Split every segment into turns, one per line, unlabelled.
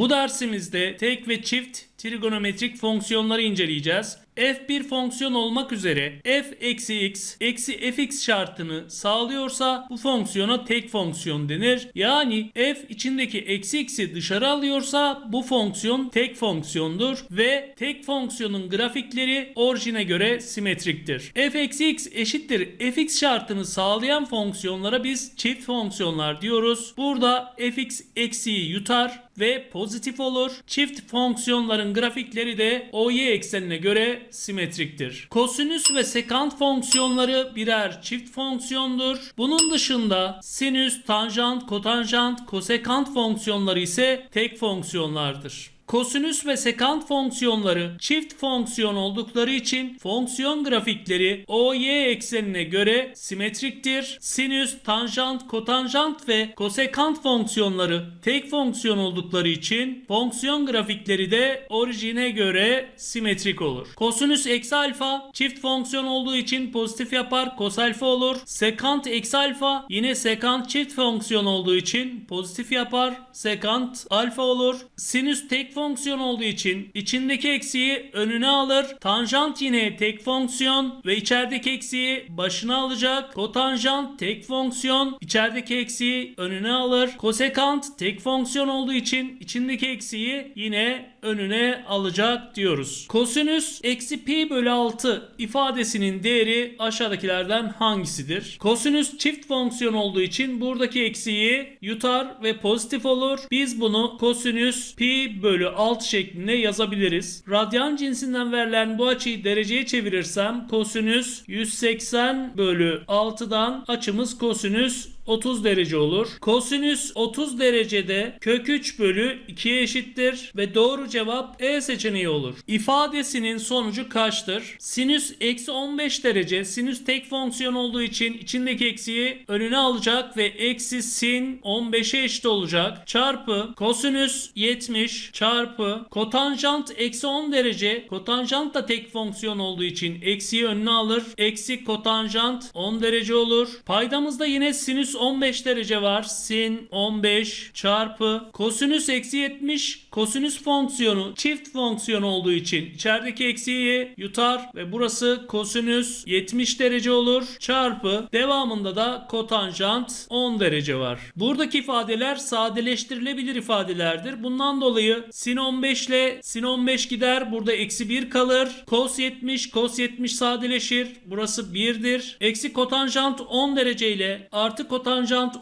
Bu dersimizde tek ve çift trigonometrik fonksiyonları inceleyeceğiz. f bir fonksiyon olmak üzere f eksi x eksi fx şartını sağlıyorsa bu fonksiyona tek fonksiyon denir. Yani f içindeki eksi x'i dışarı alıyorsa bu fonksiyon tek fonksiyondur ve tek fonksiyonun grafikleri orijine göre simetriktir. f eksi x eşittir fx şartını sağlayan fonksiyonlara biz çift fonksiyonlar diyoruz. Burada fx eksiği yutar ve pozitif olur. Çift fonksiyonların grafikleri de OY eksenine göre simetriktir. Kosinüs ve sekant fonksiyonları birer çift fonksiyondur. Bunun dışında sinüs, tanjant, kotanjant, kosekant fonksiyonları ise tek fonksiyonlardır. Kosinüs ve sekant fonksiyonları çift fonksiyon oldukları için fonksiyon grafikleri OY eksenine göre simetriktir. Sinüs, tanjant, kotanjant ve kosekant fonksiyonları tek fonksiyon oldukları için fonksiyon grafikleri de orijine göre simetrik olur. Kosinüs eksi alfa çift fonksiyon olduğu için pozitif yapar, kos alfa olur. Sekant eksi alfa yine sekant çift fonksiyon olduğu için pozitif yapar, sekant alfa olur. Sinüs tek fonksiyon olduğu için içindeki eksiği önüne alır. Tanjant yine tek fonksiyon ve içerideki eksiği başına alacak. Kotanjant tek fonksiyon içerideki eksiği önüne alır. Kosekant tek fonksiyon olduğu için içindeki eksiği yine önüne alacak diyoruz. Kosinüs eksi pi bölü 6 ifadesinin değeri aşağıdakilerden hangisidir? Kosinüs çift fonksiyon olduğu için buradaki eksiği yutar ve pozitif olur. Biz bunu kosinüs pi bölü 6 şeklinde yazabiliriz. Radyan cinsinden verilen bu açıyı dereceye çevirirsem kosinüs 180 bölü 6'dan açımız kosinüs 30 derece olur. Kosinüs 30 derecede kök 3 bölü 2'ye eşittir ve doğru cevap E seçeneği olur. İfadesinin sonucu kaçtır? Sinüs eksi 15 derece sinüs tek fonksiyon olduğu için içindeki eksiği önüne alacak ve eksi sin 15'e eşit olacak. Çarpı kosinüs 70 çarpı kotanjant eksi 10 derece kotanjant da tek fonksiyon olduğu için eksiği önüne alır. Eksi kotanjant 10 derece olur. Paydamızda yine sinüs 15 derece var. Sin 15 çarpı kosinüs eksi 70 kosinüs fonksiyonu çift fonksiyon olduğu için içerideki eksiği yutar ve burası kosinüs 70 derece olur çarpı devamında da kotanjant 10 derece var. Buradaki ifadeler sadeleştirilebilir ifadelerdir. Bundan dolayı sin 15 ile sin 15 gider. Burada eksi 1 kalır. Kos 70 kos 70 sadeleşir. Burası 1'dir. Eksi kotanjant 10 derece ile artı kotanjant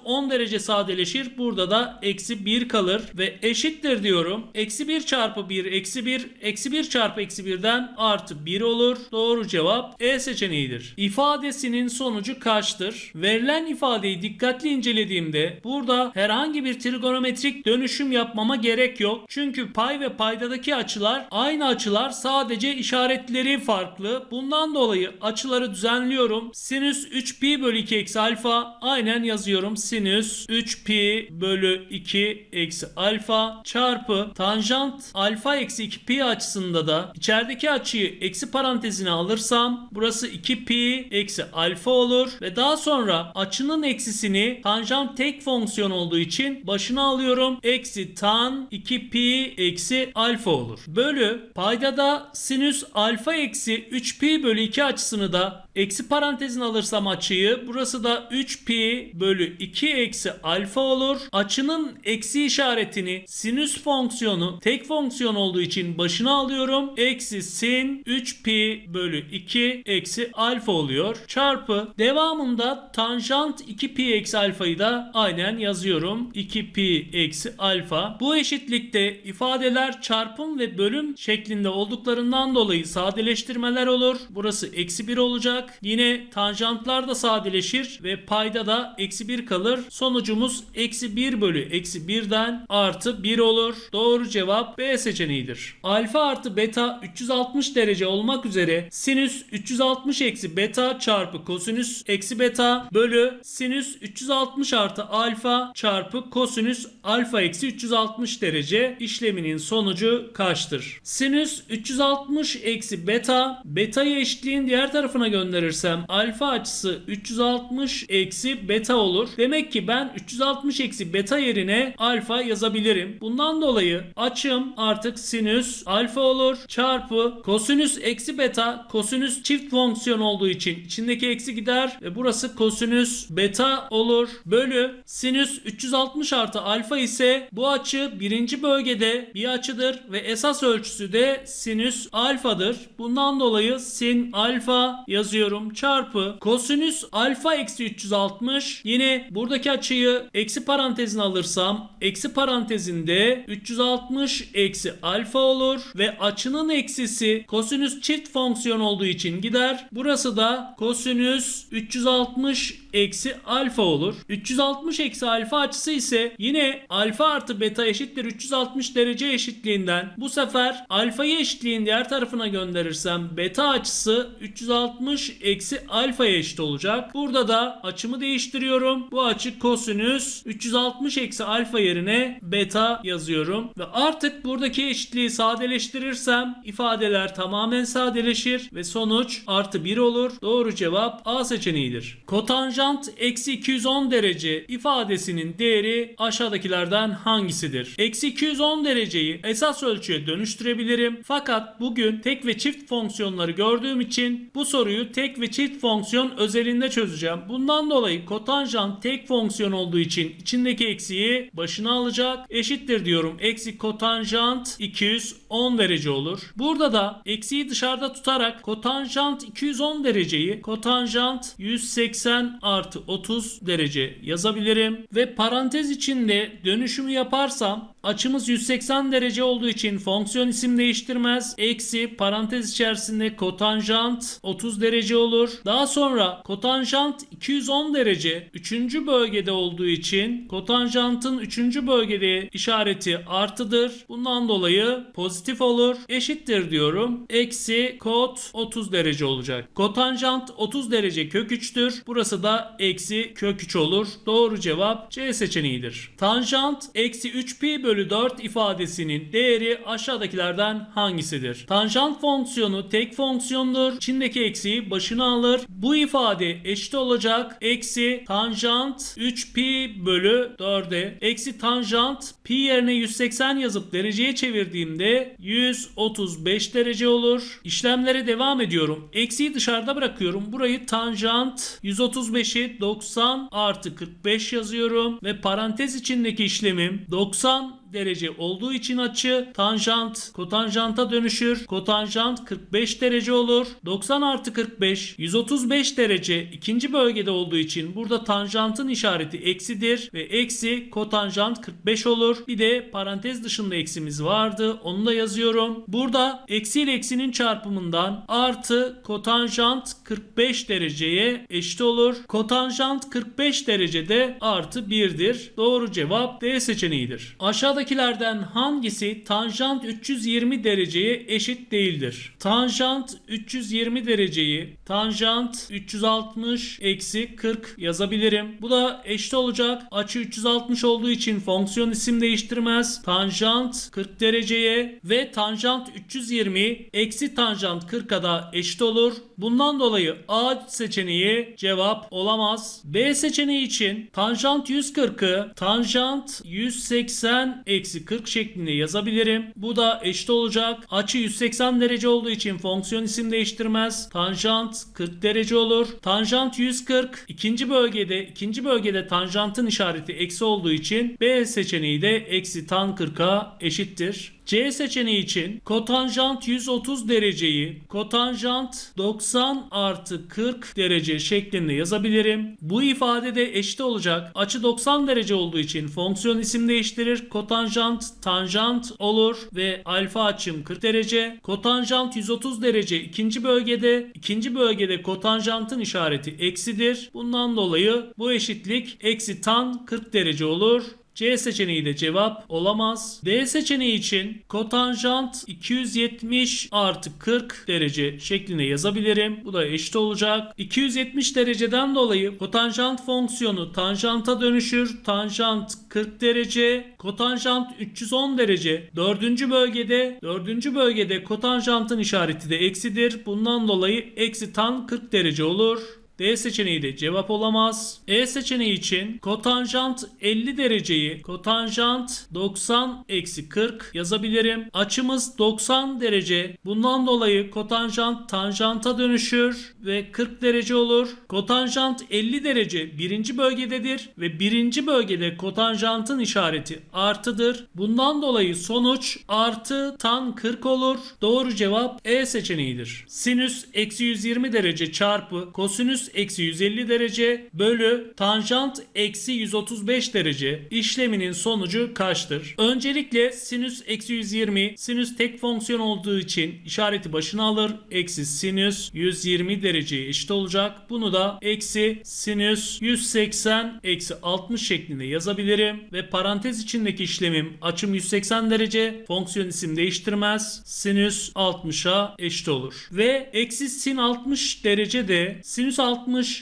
10 derece sadeleşir. Burada da eksi 1 kalır ve eşittir diyorum. Eksi 1 çarpı 1 eksi 1 eksi 1 çarpı eksi 1'den artı 1 olur. Doğru cevap E seçeneğidir. İfadesinin sonucu kaçtır? Verilen ifadeyi dikkatli incelediğimde burada herhangi bir trigonometrik dönüşüm yapmama gerek yok. Çünkü pay ve paydadaki açılar aynı açılar sadece işaretleri farklı. Bundan dolayı açıları düzenliyorum. Sinüs 3pi bölü 2 eksi alfa aynen yazıyorum. Sinüs 3pi bölü 2 eksi alfa çarpı tanjant alfa eksi 2pi açısında da içerideki açıyı eksi parantezine alırsam burası 2pi eksi alfa olur ve daha sonra açının eksisini tanjant tek fonksiyon olduğu için başına alıyorum. Eksi tan 2pi eksi alfa olur. Bölü paydada sinüs alfa eksi 3pi bölü 2 açısını da eksi parantezine alırsam açıyı burası da 3pi bölü 2 eksi alfa olur. Açının eksi işaretini sinüs fonksiyonu tek fonksiyon olduğu için başına alıyorum. Eksi sin 3pi bölü 2 eksi alfa oluyor. Çarpı devamında tanjant 2pi eksi alfayı da aynen yazıyorum. 2pi eksi alfa. Bu eşitlikte ifadeler çarpım ve bölüm şeklinde olduklarından dolayı sadeleştirmeler olur. Burası eksi 1 olacak. Yine tanjantlar da sadeleşir ve payda da eksi 1 kalır. Sonucumuz eksi 1 bölü eksi 1'den artı 1 olur. Doğru cevap B seçeneğidir. Alfa artı beta 360 derece olmak üzere sinüs 360 eksi beta çarpı kosinüs eksi beta bölü sinüs 360 artı alfa çarpı kosinüs alfa eksi 360 derece işleminin sonucu kaçtır? Sinüs 360 eksi beta beta'yı eşitliğin diğer tarafına gönder gönderirsem alfa açısı 360 eksi beta olur. Demek ki ben 360 eksi beta yerine alfa yazabilirim. Bundan dolayı açım artık sinüs alfa olur çarpı kosinüs eksi beta kosinüs çift fonksiyon olduğu için içindeki eksi gider ve burası kosinüs beta olur bölü sinüs 360 artı alfa ise bu açı birinci bölgede bir açıdır ve esas ölçüsü de sinüs alfadır. Bundan dolayı sin alfa yazıyorum çarpı kosinüs alfa eksi 360 yine buradaki açıyı eksi parantezine alırsam eksi parantezinde 360 eksi alfa olur ve açının eksisi kosinüs çift fonksiyon olduğu için gider. Burası da kosinüs 360 eksi alfa olur. 360 eksi alfa açısı ise yine alfa artı beta eşittir 360 derece eşitliğinden bu sefer alfayı eşitliğin diğer tarafına gönderirsem beta açısı 360 eksi alfaya eşit olacak. Burada da açımı değiştiriyorum. Bu açı kosinüs 360 eksi alfa yerine beta yazıyorum. Ve artık buradaki eşitliği sadeleştirirsem ifadeler tamamen sadeleşir ve sonuç artı 1 olur. Doğru cevap A seçeneğidir. Kotanjant eksi 210 derece ifadesinin değeri aşağıdakilerden hangisidir? Eksi 210 dereceyi esas ölçüye dönüştürebilirim. Fakat bugün tek ve çift fonksiyonları gördüğüm için bu soruyu tek ve çift fonksiyon özelinde çözeceğim. Bundan dolayı kotanjant tek fonksiyon olduğu için içindeki eksiği başına alacak. Eşittir diyorum. Eksi kotanjant 210 derece olur. Burada da eksiği dışarıda tutarak kotanjant 210 dereceyi kotanjant 180 artı 30 derece yazabilirim. Ve parantez içinde dönüşümü yaparsam açımız 180 derece olduğu için fonksiyon isim değiştirmez. Eksi parantez içerisinde kotanjant 30 derece olur. Daha sonra kotanjant 210 derece 3. bölgede olduğu için kotanjantın 3. bölgede işareti artıdır. Bundan dolayı pozitif olur. Eşittir diyorum. Eksi kot 30 derece olacak. Kotanjant 30 derece kök 3'tür. Burası da eksi kök 3 olur. Doğru cevap C seçeneğidir. Tanjant eksi 3pi bölü 4 ifadesinin değeri aşağıdakilerden hangisidir? Tanjant fonksiyonu tek fonksiyondur. İçindeki eksiği başına alır. Bu ifade eşit olacak. Eksi tanjant 3pi bölü 4'e. Eksi tanjant pi yerine 180 yazıp dereceye çevirdiğimde 135 derece olur. İşlemlere devam ediyorum. Eksiği dışarıda bırakıyorum. Burayı tanjant 135'i 90 artı 45 yazıyorum. Ve parantez içindeki işlemim 90 derece olduğu için açı tanjant kotanjanta dönüşür. Kotanjant 45 derece olur. 90 artı 45 135 derece ikinci bölgede olduğu için burada tanjantın işareti eksidir ve eksi kotanjant 45 olur. Bir de parantez dışında eksimiz vardı. Onu da yazıyorum. Burada eksi ile eksinin çarpımından artı kotanjant 45 dereceye eşit olur. Kotanjant 45 derecede artı 1'dir. Doğru cevap D seçeneğidir. Aşağıda Aşağıdakilerden hangisi tanjant 320 dereceye eşit değildir? Tanjant 320 dereceyi tanjant 360 eksi 40 yazabilirim. Bu da eşit olacak. Açı 360 olduğu için fonksiyon isim değiştirmez. Tanjant 40 dereceye ve tanjant 320 eksi tanjant 40'a da eşit olur. Bundan dolayı A seçeneği cevap olamaz. B seçeneği için tanjant 140'ı tanjant 180 eksi 40 şeklinde yazabilirim. Bu da eşit olacak. Açı 180 derece olduğu için fonksiyon isim değiştirmez. Tanjant 40 derece olur. Tanjant 140 ikinci bölgede ikinci bölgede tanjantın işareti eksi olduğu için B seçeneği de eksi tan 40'a eşittir. C seçeneği için kotanjant 130 dereceyi kotanjant 90 artı 40 derece şeklinde yazabilirim. Bu ifade de eşit olacak. Açı 90 derece olduğu için fonksiyon isim değiştirir. Kotanjant tanjant olur ve alfa açım 40 derece. Kotanjant 130 derece ikinci bölgede. ikinci bölgede kotanjantın işareti eksidir. Bundan dolayı bu eşitlik eksi tan 40 derece olur. C seçeneği de cevap olamaz. D seçeneği için kotanjant 270 artı 40 derece şeklinde yazabilirim. Bu da eşit olacak. 270 dereceden dolayı kotanjant fonksiyonu tanjanta dönüşür. Tanjant 40 derece, kotanjant 310 derece. Dördüncü bölgede, dördüncü bölgede kotanjantın işareti de eksidir. Bundan dolayı eksi tan 40 derece olur. D seçeneği de cevap olamaz. E seçeneği için kotanjant 50 dereceyi kotanjant 90 eksi 40 yazabilirim. Açımız 90 derece. Bundan dolayı kotanjant tanjanta dönüşür ve 40 derece olur. Kotanjant 50 derece birinci bölgededir ve birinci bölgede kotanjantın işareti artıdır. Bundan dolayı sonuç artı tan 40 olur. Doğru cevap E seçeneğidir. Sinüs eksi 120 derece çarpı kosinüs eksi 150 derece bölü tanjant eksi 135 derece işleminin sonucu kaçtır? Öncelikle sinüs eksi 120 sinüs tek fonksiyon olduğu için işareti başına alır. Eksi sinüs 120 dereceye eşit olacak. Bunu da eksi sinüs 180 eksi 60 şeklinde yazabilirim. Ve parantez içindeki işlemim açım 180 derece fonksiyon isim değiştirmez. Sinüs 60'a eşit olur. Ve eksi sin 60 derece de sinüs 60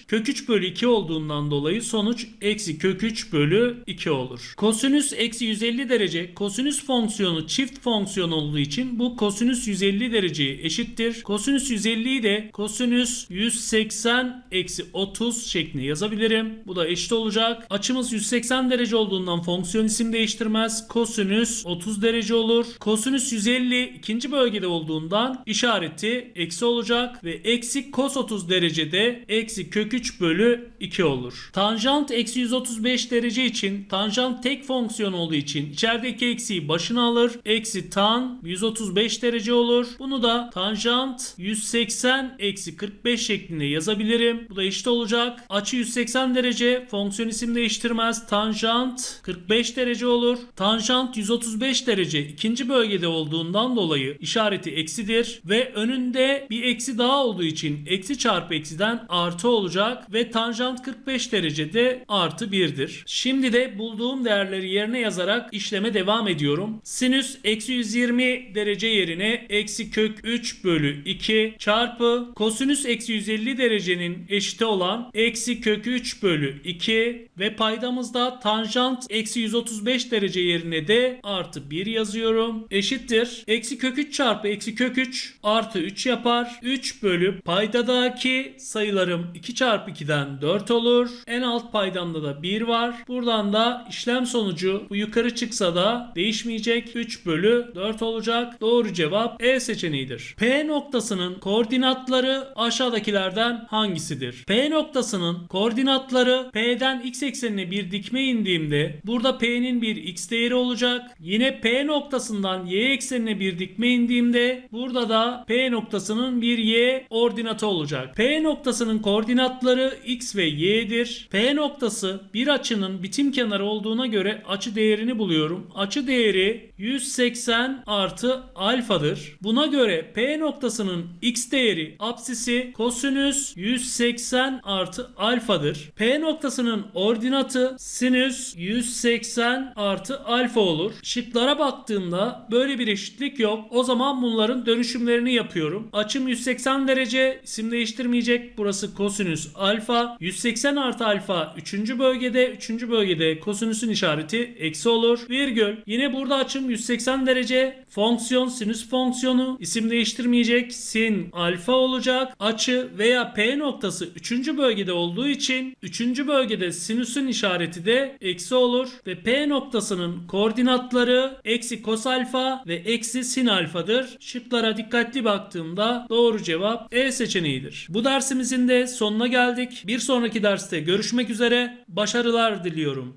kök 3 bölü 2 olduğundan dolayı sonuç eksi kök 3 bölü 2 olur. Kosinüs eksi 150 derece kosinüs fonksiyonu çift fonksiyon olduğu için bu kosinüs 150 dereceye eşittir. Kosinüs 150'yi de kosinüs 180 eksi 30 şeklinde yazabilirim. Bu da eşit olacak. Açımız 180 derece olduğundan fonksiyon isim değiştirmez. Kosinüs 30 derece olur. Kosinüs 150 ikinci bölgede olduğundan işareti eksi olacak ve eksi kos 30 derecede eksi kök 3 bölü 2 olur. Tanjant eksi 135 derece için tanjant tek fonksiyon olduğu için içerideki eksiği başına alır. Eksi tan 135 derece olur. Bunu da tanjant 180 eksi 45 şeklinde yazabilirim. Bu da eşit olacak. Açı 180 derece fonksiyon isim değiştirmez. Tanjant 45 derece olur. Tanjant 135 derece ikinci bölgede olduğundan dolayı işareti eksidir ve önünde bir eksi daha olduğu için eksi çarpı eksiden artı olacak ve tanjant 45 derecede artı 1'dir. Şimdi de bulduğum değerleri yerine yazarak işleme devam ediyorum. Sinüs eksi 120 derece yerine eksi kök 3 bölü 2 çarpı kosinüs eksi 150 derecenin eşiti olan eksi kök 3 bölü 2 ve paydamızda tanjant eksi 135 derece yerine de artı 1 yazıyorum. Eşittir. Eksi kök 3 çarpı eksi kök 3 artı 3 yapar. 3 bölü paydadaki sayılarım 2 çarpı 2'den 4 olur. En alt paydamda da 1 var. Buradan da işlem sonucu bu yukarı çıksa da değişmeyecek. 3 bölü 4 olacak. Doğru cevap E seçeneğidir. P noktasının koordinatları aşağıdakilerden hangisidir? P noktasının koordinatları P'den x eksenine bir dikme indiğimde burada P'nin bir x değeri olacak. Yine P noktasından y eksenine bir dikme indiğimde burada da P noktasının bir y ordinatı olacak. P noktasının koordinatları x ve y'dir. P noktası bir açının bitim kenarı olduğuna göre açı değerini buluyorum. Açı değeri 180 artı alfadır. Buna göre P noktasının x değeri apsisi kosinüs 180 artı alfadır. P noktasının ordinatı sinüs 180 artı alfa olur. Şıklara baktığımda böyle bir eşitlik yok. O zaman bunların dönüşümlerini yapıyorum. Açım 180 derece isim değiştirmeyecek. Burası kosinüs alfa. 180 artı alfa 3. bölgede. 3. bölgede kosinüsün işareti eksi olur. Virgül. Yine burada açım 180 derece. Fonksiyon sinüs fonksiyonu isim değiştirmeyecek. Sin alfa olacak. Açı veya P noktası 3. bölgede olduğu için 3. bölgede sinüsün işareti de eksi olur ve P noktasının koordinatları eksi kos alfa ve eksi sin alfadır. Şıklara dikkatli baktığımda doğru cevap E seçeneğidir. Bu dersimizin de sonuna geldik. Bir sonraki derste görüşmek üzere. Başarılar diliyorum.